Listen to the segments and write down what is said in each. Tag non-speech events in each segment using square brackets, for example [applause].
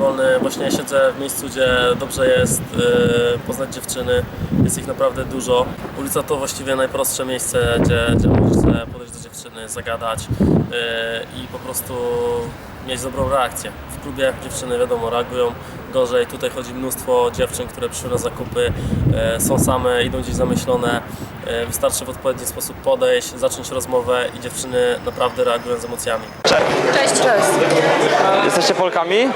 wolny. Właśnie siedzę w miejscu, gdzie dobrze jest e, poznać dziewczyny. Jest ich naprawdę dużo. Ulica to właściwie najprostsze miejsce, gdzie, gdzie możesz podejść do dziewczyny, zagadać e, i po prostu mieć dobrą reakcję. W klubie dziewczyny wiadomo reagują gorzej. Tutaj chodzi mnóstwo dziewczyn, które przyszły na zakupy, e, są same, idą gdzieś zamyślone. Wystarczy w odpowiedni sposób podejść, zacząć rozmowę i dziewczyny naprawdę reagują z emocjami. Cześć. Cześć. Cześć. Jesteście Polkami?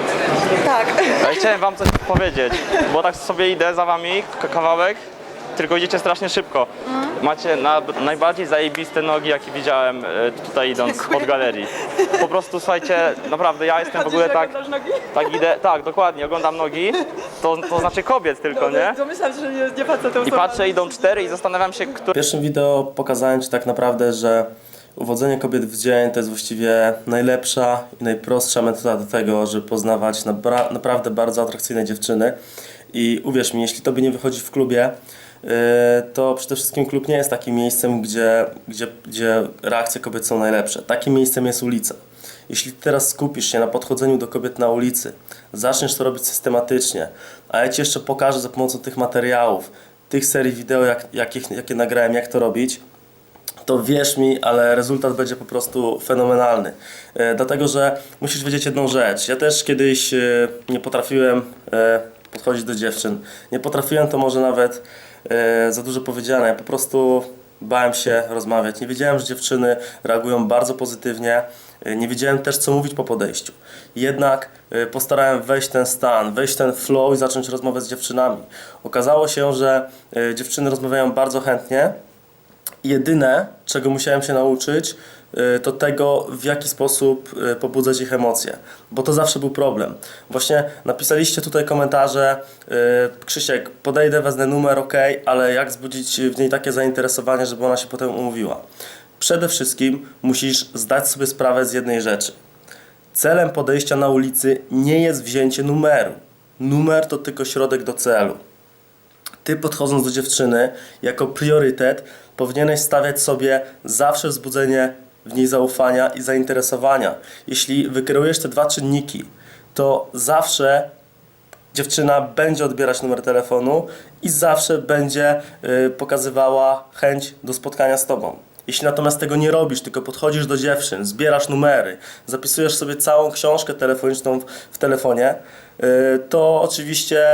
Tak. Ja chciałem wam coś powiedzieć, bo tak sobie idę za wami k- kawałek, tylko idziecie strasznie szybko. Macie na, najbardziej zajebiste nogi, jakie widziałem e, tutaj idąc od galerii. Po prostu słuchajcie, naprawdę ja jestem w ogóle tak, tak idę, tak dokładnie, oglądam nogi, to, to znaczy kobiet tylko, nie? Domyślam się, że nie, nie facetem I patrzę, idą cztery i zastanawiam się, W który... pierwszym wideo pokazałem Ci tak naprawdę, że uwodzenie kobiet w dzień to jest właściwie najlepsza i najprostsza metoda do tego, żeby poznawać naprawdę bardzo atrakcyjne dziewczyny. I uwierz mi, jeśli Tobie nie wychodzi w klubie, yy, to przede wszystkim klub nie jest takim miejscem, gdzie, gdzie, gdzie reakcje kobiet są najlepsze. Takim miejscem jest ulica. Jeśli teraz skupisz się na podchodzeniu do kobiet na ulicy, zaczniesz to robić systematycznie, a ja Ci jeszcze pokażę za pomocą tych materiałów, tych serii wideo, jak, jakich, jakie nagrałem, jak to robić, to wierz mi, ale rezultat będzie po prostu fenomenalny. E, dlatego, że musisz wiedzieć jedną rzecz. Ja też kiedyś e, nie potrafiłem e, podchodzić do dziewczyn. Nie potrafiłem, to może nawet za dużo powiedziane. Ja po prostu bałem się rozmawiać. Nie wiedziałem, że dziewczyny reagują bardzo pozytywnie. Nie wiedziałem też, co mówić po podejściu. Jednak postarałem wejść ten stan, wejść ten flow i zacząć rozmowę z dziewczynami. Okazało się, że dziewczyny rozmawiają bardzo chętnie, Jedyne, czego musiałem się nauczyć, y, to tego, w jaki sposób y, pobudzać ich emocje, bo to zawsze był problem. Właśnie napisaliście tutaj komentarze, y, Krzysiek, podejdę, wezmę numer, ok, ale jak wzbudzić w niej takie zainteresowanie, żeby ona się potem umówiła? Przede wszystkim musisz zdać sobie sprawę z jednej rzeczy. Celem podejścia na ulicy nie jest wzięcie numeru. Numer to tylko środek do celu ty podchodząc do dziewczyny jako priorytet powinieneś stawiać sobie zawsze wzbudzenie w niej zaufania i zainteresowania. Jeśli wykierujesz te dwa czynniki, to zawsze dziewczyna będzie odbierać numer telefonu i zawsze będzie y, pokazywała chęć do spotkania z tobą. Jeśli natomiast tego nie robisz, tylko podchodzisz do dziewczyn, zbierasz numery, zapisujesz sobie całą książkę telefoniczną w, w telefonie, y, to oczywiście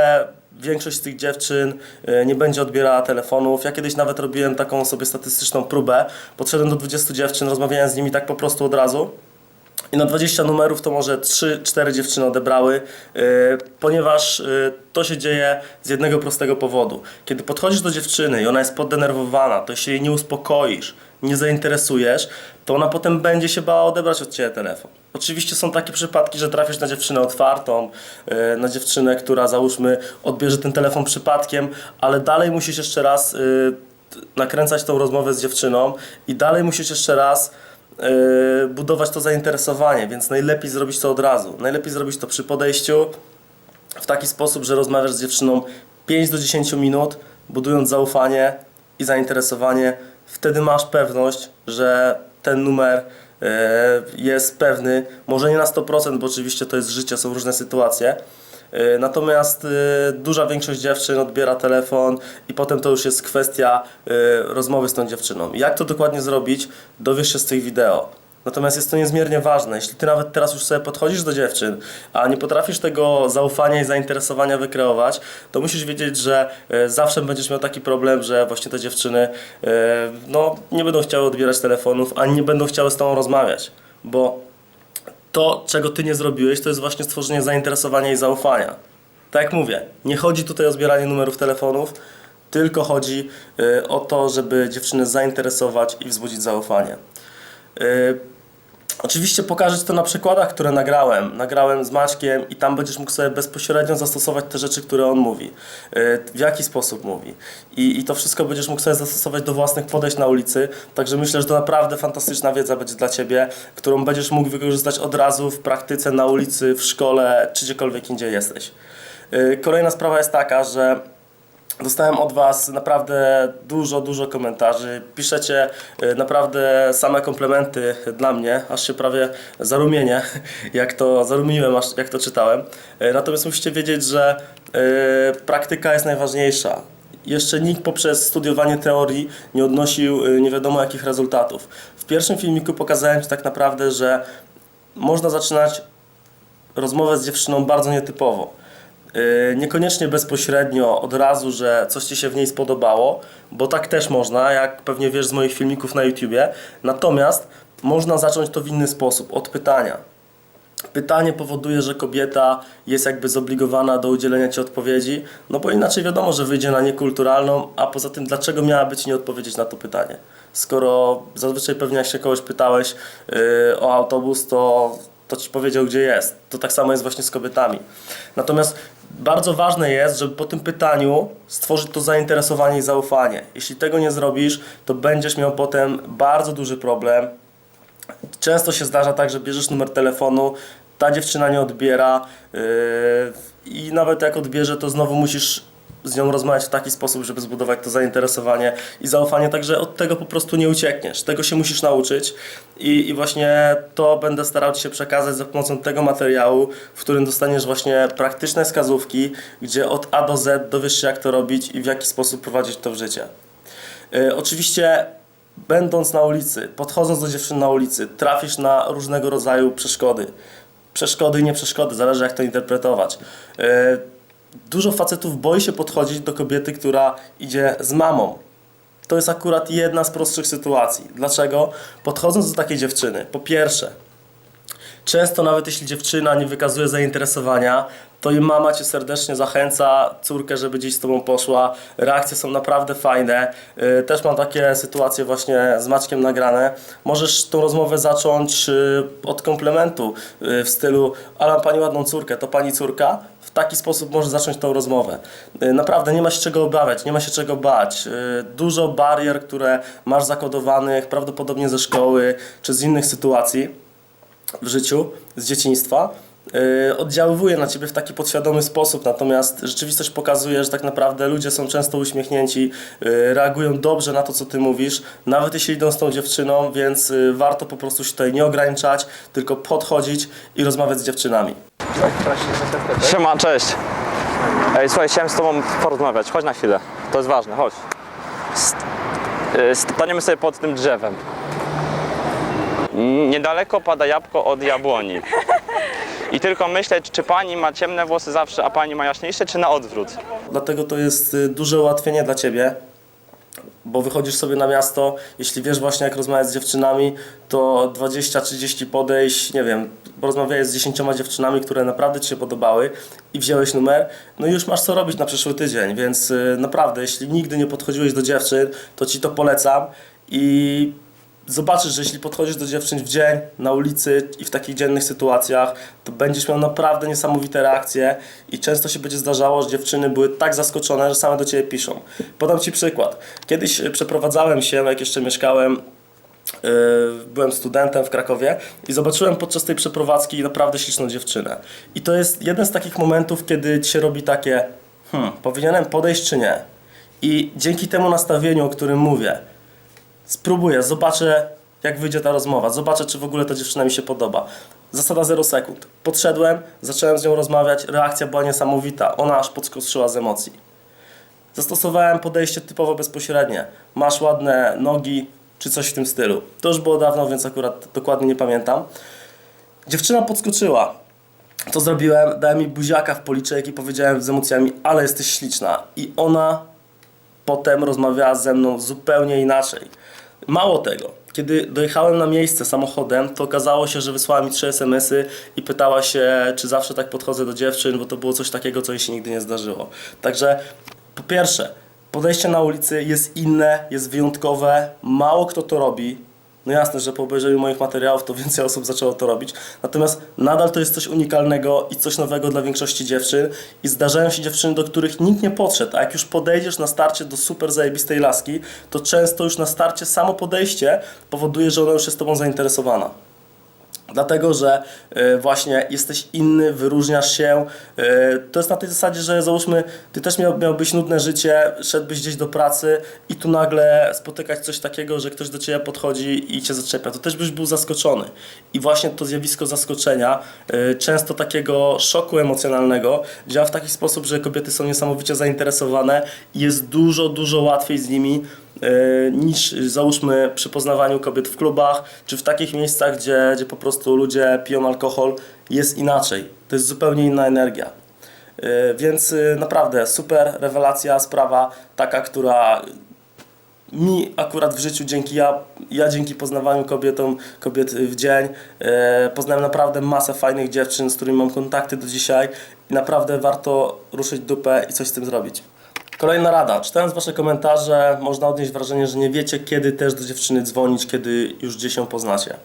większość z tych dziewczyn y, nie będzie odbierała telefonów. Ja kiedyś nawet robiłem taką sobie statystyczną próbę. Podszedłem do 20 dziewczyn, rozmawiałem z nimi tak po prostu od razu. I na 20 numerów to może 3-4 dziewczyny odebrały, yy, ponieważ yy, to się dzieje z jednego prostego powodu. Kiedy podchodzisz do dziewczyny i ona jest poddenerwowana, to się jej nie uspokoisz, nie zainteresujesz, to ona potem będzie się bała odebrać od Ciebie telefon. Oczywiście są takie przypadki, że trafisz na dziewczynę otwartą, yy, na dziewczynę, która załóżmy odbierze ten telefon przypadkiem, ale dalej musisz jeszcze raz nakręcać tą rozmowę z dziewczyną i dalej musisz jeszcze raz budować to zainteresowanie, więc najlepiej zrobić to od razu. Najlepiej zrobić to przy podejściu w taki sposób, że rozmawiasz z dziewczyną 5 do 10 minut, budując zaufanie i zainteresowanie. Wtedy masz pewność, że ten numer yy, jest pewny, może nie na 100%, bo oczywiście to jest życie, są różne sytuacje. Yy, Natomiast yy, duża większość dziewczyn odbiera telefon i potem to już jest kwestia yy, rozmowy z tą dziewczyną. Jak to dokładnie zrobić, dowiesz się z tych wideo. Natomiast jest to niezmiernie ważne. Jeśli ty nawet teraz już sobie podchodzisz do dziewczyn, a nie potrafisz tego zaufania i zainteresowania wykreować, to musisz wiedzieć, że e, zawsze będziesz miał taki problem, że właśnie te dziewczyny e, no, nie będą chciały odbierać telefonów, ani nie będą chciały z tobą rozmawiać. Bo to, czego ty nie zrobiłeś, to jest właśnie stworzenie zainteresowania i zaufania. Tak jak mówię, nie chodzi tutaj o zbieranie numerów telefonów, tylko chodzi y, o to, żeby dziewczyny zainteresować i wzbudzić zaufanie. Oczywiście pokażę Ci to na przykładach, które nagrałem. Nagrałem z Maćkiem i tam będziesz mógł sobie bezpośrednio zastosować te rzeczy, które on mówi. Y, W jaki sposób mówi. I, I to wszystko będziesz mógł sobie zastosować do własnych podejść na ulicy. Także myślę, że to naprawdę fantastyczna wiedza będzie dla Ciebie, którą będziesz mógł wykorzystać od razu w praktyce, na ulicy, w szkole, czy gdziekolwiek indziej jesteś. Y, Kolejna sprawa jest taka, że Dostałem od Was naprawdę dużo, dużo komentarzy. Piszecie y, naprawdę same komplementy dla mnie, aż się prawie zarumienię, [laughs] jak to zarumieniłem, aż jak to czytałem. Y, Natomiast musicie wiedzieć, że y, praktyka jest najważniejsza. Jeszcze nikt poprzez studiowanie teorii nie odnosił nie wiadomo jakich rezultatów. W pierwszym filmiku pokazałem Ci tak naprawdę, że można zaczynać rozmowę z dziewczyną bardzo nietypowo. Yy, Niekoniecznie bezpośrednio, od razu, że coś Ci się w niej spodobało, bo tak też można, jak pewnie wiesz z moich filmików na YouTubie. Natomiast można zacząć to w inny sposób, od pytania. Pytanie powoduje, że kobieta jest jakby zobligowana do udzielenia Ci odpowiedzi, no bo inaczej wiadomo, że wyjdzie na niekulturalną, a poza tym dlaczego miałaby Ci nie odpowiedzieć na to pytanie? Skoro zazwyczaj pewnie jak się kogoś pytałeś yy, o autobus, to, to Ci powiedział gdzie jest. To tak samo jest właśnie z kobietami. Natomiast bardzo ważne jest, żeby po tym pytaniu stworzyć to zainteresowanie i zaufanie. Jeśli tego nie zrobisz, to będziesz miał potem bardzo duży problem, Często się zdarza tak, że bierzesz numer telefonu, ta dziewczyna nie odbiera yy, i nawet jak odbierze, to znowu musisz z nią rozmawiać w taki sposób, żeby zbudować to zainteresowanie i zaufanie, także od tego po prostu nie uciekniesz. Tego się musisz nauczyć i, i właśnie to będę starał Ci się przekazać za pomocą tego materiału, w którym dostaniesz właśnie praktyczne wskazówki, gdzie od A do Z dowiesz się jak to robić i w jaki sposób prowadzić to w życie. Y, Oczywiście, będąc na ulicy, podchodząc do dziewczyn na ulicy, trafisz na różnego rodzaju przeszkody. Przeszkody i nie przeszkody, zależy jak to interpretować. Y, Dużo facetów boi się podchodzić do kobiety, która idzie z mamą. To jest akurat jedna z prostszych sytuacji. Dlaczego? Podchodząc do takiej dziewczyny, po pierwsze, Często nawet jeśli dziewczyna nie wykazuje zainteresowania, to jej mama cię serdecznie zachęca, córkę, żeby gdzieś z tobą poszła. Reakcje są naprawdę fajne. Yy, Też mam takie sytuacje właśnie z Maćkiem nagrane. Możesz tą rozmowę zacząć yy, od komplementu yy, w stylu ale mam pani ładną córkę, to pani córka? W taki sposób możesz zacząć tą rozmowę. Yy, Naprawdę nie ma się czego obawiać, nie ma się czego bać. Yy, Dużo barier, które masz zakodowanych prawdopodobnie ze szkoły czy z innych sytuacji w życiu z dzieciństwa oddziaływuje na ciebie w taki podświadomy sposób, natomiast rzeczywistość pokazuje, że tak naprawdę ludzie są często uśmiechnięci, yy, reagują dobrze na to, co ty mówisz, nawet jeśli idą z tą dziewczyną, więc yy, warto po prostu się tutaj nie ograniczać, tylko podchodzić i rozmawiać z dziewczynami. Siema, cześć. Ej, słuchaj, chciałem z tobą porozmawiać. Chodź na chwilę. To jest ważne, chodź. St- y, Staniemy sobie pod tym drzewem. Niedaleko pada jabłko od jabłoni. I tylko myślę, czy pani ma ciemne włosy zawsze, a pani ma jaśniejsze, czy na odwrót? Dlatego to jest y, duże ułatwienie dla ciebie, bo wychodzisz sobie na miasto, jeśli wiesz właśnie jak rozmawiać z dziewczynami, to 20-30 podejść, nie wiem, porozmawiałeś z 10 dziewczynami, które naprawdę Ci się podobały i wziąłeś numer, no i już masz co robić na przyszły tydzień, więc y, naprawdę, jeśli nigdy nie podchodziłeś do dziewczyn, to Ci to polecam i zobaczysz, że jeśli podchodzisz do dziewczyn w dzień, na ulicy i w takich dziennych sytuacjach, to będziesz miał naprawdę niesamowite reakcje i często się będzie zdarzało, że dziewczyny były tak zaskoczone, że same do Ciebie piszą. Podam Ci przykład. Kiedyś y, przeprowadzałem się, jak jeszcze mieszkałem Yy, byłem studentem w Krakowie i zobaczyłem podczas tej przeprowadzki naprawdę śliczną dziewczynę. I to jest jeden z takich momentów, kiedy ci się robi takie, hmm, powinienem podejść czy nie? I dzięki temu nastawieniu, o którym mówię, spróbuję, zobaczę jak wyjdzie ta rozmowa, zobaczę czy w ogóle ta dziewczyna mi się podoba. Zasada 0 sekund. Podszedłem, zacząłem z nią rozmawiać, reakcja była niesamowita, ona aż podskoczyła z emocji. Zastosowałem podejście typowo bezpośrednie. Masz ładne nogi, czy coś w tym stylu. To już było dawno, więc akurat dokładnie nie pamiętam. Dziewczyna podskoczyła. Co zrobiłem? Dałem mi buziaka w policzek i powiedziałem z emocjami, ale jesteś śliczna. I ona potem rozmawiała ze mną zupełnie inaczej. Mało tego, kiedy dojechałem na miejsce samochodem, to okazało się, że wysłała mi trzy SMS-y i pytała się, czy zawsze tak podchodzę do dziewczyn, bo to było coś takiego, co jej się nigdy nie zdarzyło. Także po pierwsze, podejście na ulicy jest inne, jest wyjątkowe, mało kto to robi. No jasne, że po obejrzeniu moich materiałów to [laughs] więcej osób zaczęło to robić. Natomiast nadal to jest coś unikalnego i coś nowego dla większości dziewczyn. I zdarzają się dziewczyny, do których nikt nie podszedł. A jak już podejdziesz na starcie do super zajebistej laski, to często już na starcie samo podejście powoduje, że ona już jest tobą zainteresowana. Dlatego, że e, właśnie jesteś inny, wyróżniasz się. E, To jest na tej zasadzie, że załóżmy, ty też miał, miałbyś nudne życie, szedłbyś gdzieś do pracy i tu nagle spotykać coś takiego, że ktoś do ciebie podchodzi i cię zaczepia. To też byś był zaskoczony. I właśnie to zjawisko zaskoczenia, e, często takiego szoku emocjonalnego, działa w taki sposób, że kobiety są niesamowicie zainteresowane i jest dużo, dużo łatwiej z nimi niż y, załóżmy przy poznawaniu kobiet w klubach, czy w takich miejscach, gdzie, gdzie po prostu ludzie piją alkohol, jest inaczej. To jest zupełnie inna energia. E, Więc y, naprawdę super rewelacja, sprawa taka, która mi akurat w życiu dzięki ja, ja dzięki poznawaniu kobietom, kobiet w dzień e, poznałem naprawdę masę fajnych dziewczyn, z którymi mam kontakty do dzisiaj i naprawdę warto ruszyć dupę i coś z tym zrobić. Kolejna rada. Czytając Wasze komentarze, można odnieść wrażenie, że nie wiecie, kiedy też do dziewczyny dzwonić, kiedy już gdzieś ją poznacie.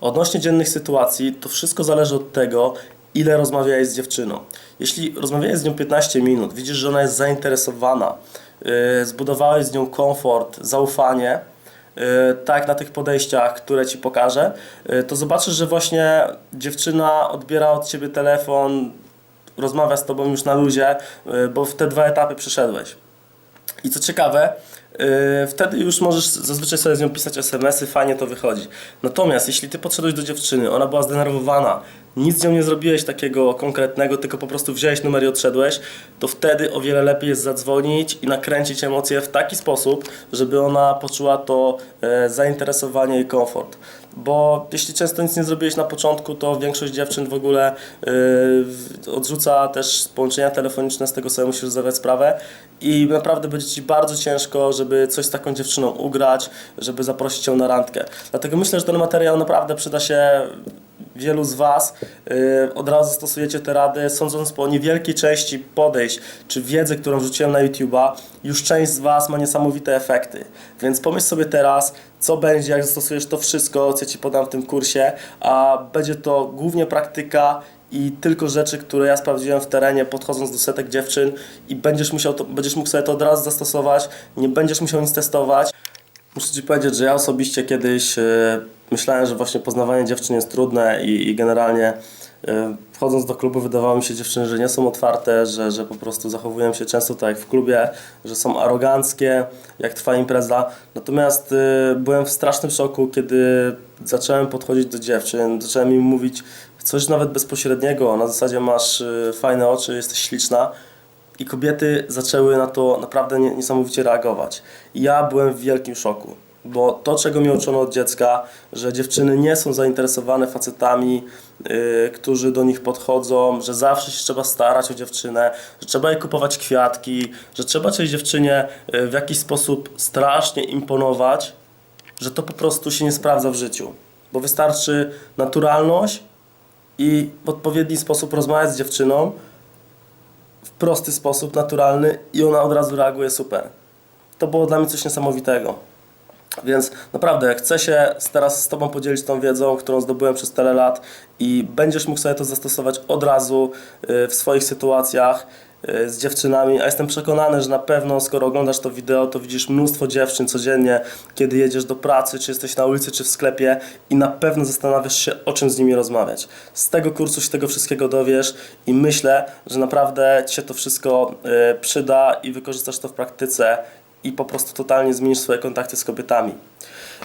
Odnośnie dziennych sytuacji, to wszystko zależy od tego, ile rozmawiałeś z dziewczyną. Jeśli rozmawiałeś z nią 15 minut, widzisz, że ona jest zainteresowana, yy, zbudowałeś z nią komfort, zaufanie, yy, tak na tych podejściach, które Ci pokażę, yy, to zobaczysz, że właśnie dziewczyna odbiera od Ciebie telefon, rozmawia z Tobą już na luzie, yy, bo w te dwa etapy przeszedłeś. I co ciekawe, yy, wtedy już możesz zazwyczaj sobie z nią pisać SMS-y, fajnie to wychodzi. Natomiast jeśli ty podszedłeś do dziewczyny, ona była zdenerwowana, nic z nią nie zrobiłeś takiego konkretnego, tylko po prostu wziąłeś numer i odszedłeś, to wtedy o wiele lepiej jest zadzwonić i nakręcić emocje w taki sposób, żeby ona poczuła to e, zainteresowanie i komfort. Bo jeśli często nic nie zrobiłeś na początku, to większość dziewczyn w ogóle w- odrzuca też połączenia telefoniczne, z tego sobie musisz zdawać sprawę i naprawdę będzie Ci bardzo ciężko, żeby coś z taką dziewczyną ugrać, żeby zaprosić ją na randkę. Dlatego myślę, że ten materiał naprawdę przyda się wielu z Was yy, od razu stosujecie te rady, sądząc po niewielkiej części podejść czy wiedzy, którą wrzuciłem na YouTube'a, już część z Was ma niesamowite efekty. Więc pomyśl sobie teraz, co będzie, jak zastosujesz to wszystko, co Ci podam w tym kursie, a będzie to głównie praktyka i tylko rzeczy, które ja sprawdziłem w terenie, podchodząc do setek dziewczyn i będziesz, musiał to, będziesz mógł sobie to od razu zastosować, nie będziesz musiał nic testować. Muszę Ci powiedzieć, że ja osobiście kiedyś e, myślałem, że właśnie poznawanie dziewczyn jest trudne i, i generalnie e, wchodząc do klubu wydawało mi się dziewczyny, że nie są otwarte, że, że po prostu zachowują się często tak jak w klubie, że są aroganckie, jak trwa impreza. Natomiast e, byłem w strasznym szoku, kiedy zacząłem podchodzić do dziewczyn, zacząłem im mówić coś nawet bezpośredniego, na zasadzie masz fajne oczy, jesteś śliczna. I kobiety zaczęły na to naprawdę nie- niesamowicie reagować. I ja byłem w wielkim szoku, bo to, czego mnie uczono od dziecka, że dziewczyny nie są zainteresowane facetami, yy, którzy do nich podchodzą, że zawsze się trzeba starać o dziewczynę, że trzeba jej kupować kwiatki, że trzeba tej dziewczynie yy, w jakiś sposób strasznie imponować, że to po prostu się nie sprawdza w życiu. Bo wystarczy naturalność i w odpowiedni sposób rozmawiać z dziewczyną, w prosty sposób, naturalny i ona od razu reaguje super. To było dla mnie coś niesamowitego. Więc naprawdę, chcę się teraz z Tobą podzielić tą wiedzą, którą zdobyłem przez tyle lat i będziesz mógł sobie to zastosować od razu y, w swoich sytuacjach z dziewczynami, a jestem przekonany, że na pewno skoro oglądasz to wideo, to widzisz mnóstwo dziewczyn codziennie, kiedy jedziesz do pracy, czy jesteś na ulicy, czy w sklepie i na pewno zastanawiasz się, o czym z nimi rozmawiać. Z tego kursu się tego wszystkiego dowiesz i myślę, że naprawdę Ci się to wszystko y, przyda i wykorzystasz to w praktyce i po prostu totalnie zmienisz swoje kontakty z kobietami.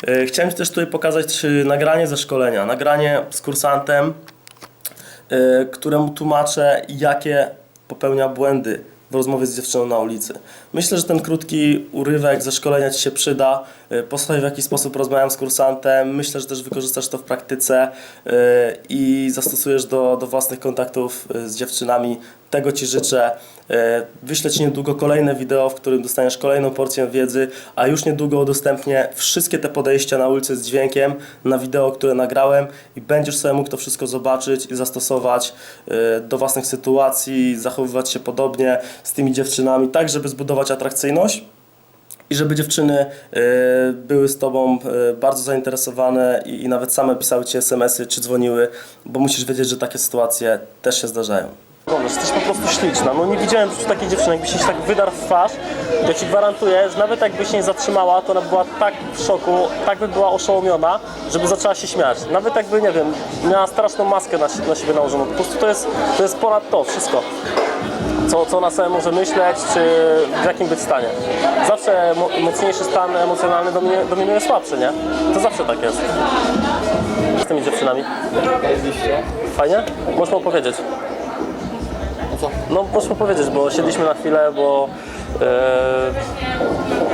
Y, Chciałem Ci też tutaj pokazać nagranie ze szkolenia, nagranie z kursantem, któremu tłumaczę, jakie popełnia błędy w rozmowie z dziewczyną na ulicy. Myślę, że ten krótki urywek ze szkolenia Ci się przyda. Y, Posłuchaj w jaki sposób rozmawiam z kursantem. Myślę, że też wykorzystasz to w praktyce y, i zastosujesz do, do własnych kontaktów y, z dziewczynami. Tego Ci życzę. Wyślę Ci niedługo kolejne wideo, w którym dostaniesz kolejną porcję wiedzy, a już niedługo udostępnię wszystkie te podejścia na ulicy z dźwiękiem na wideo, które nagrałem i będziesz sobie mógł to wszystko zobaczyć i zastosować do własnych sytuacji, zachowywać się podobnie z tymi dziewczynami, tak żeby zbudować atrakcyjność i żeby dziewczyny y, były z Tobą y, bardzo zainteresowane i, nawet same pisały Ci SMS-y czy dzwoniły, bo musisz wiedzieć, że takie sytuacje też się zdarzają. Wyglądasz, jesteś po prostu śliczna. No nie widziałem życiu takiej dziewczyny, jakby się tak wydarł w twarz, to ci gwarantuję, że nawet jakby się nie zatrzymała, to ona była tak w szoku, tak by była oszołomiona, żeby zaczęła się śmiać. Nawet jakby, nie wiem, miała straszną maskę na, na siebie nałożoną. Po prostu to jest, to jest ponad to wszystko. Co, co ona sobie może myśleć, czy w jakim być stanie. Zawsze mo- mocniejszy stan emocjonalny dominuje, dominuje słabszy, nie? To zawsze tak jest. Z tymi dziewczynami. Fajnie? Możesz mu powiedzieć. No mu powiedzieć, bo siedliśmy na chwilę, bo... Yy...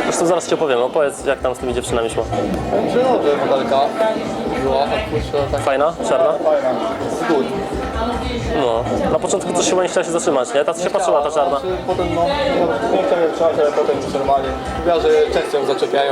Zresztą zaraz ci opowiem, opowiedz jak tam z tymi dziewczynami szło. Dobrze, modelka tak tak Fajna? Czarna? fajna. Good. No. Na początku coś chyba nie chciała się zatrzymać, nie? Ta co się patrzyła, ta czarna. Potem no, nie chciałem trzymać, ale potem już normalnie. Mówiła, że często ją zaczepiają.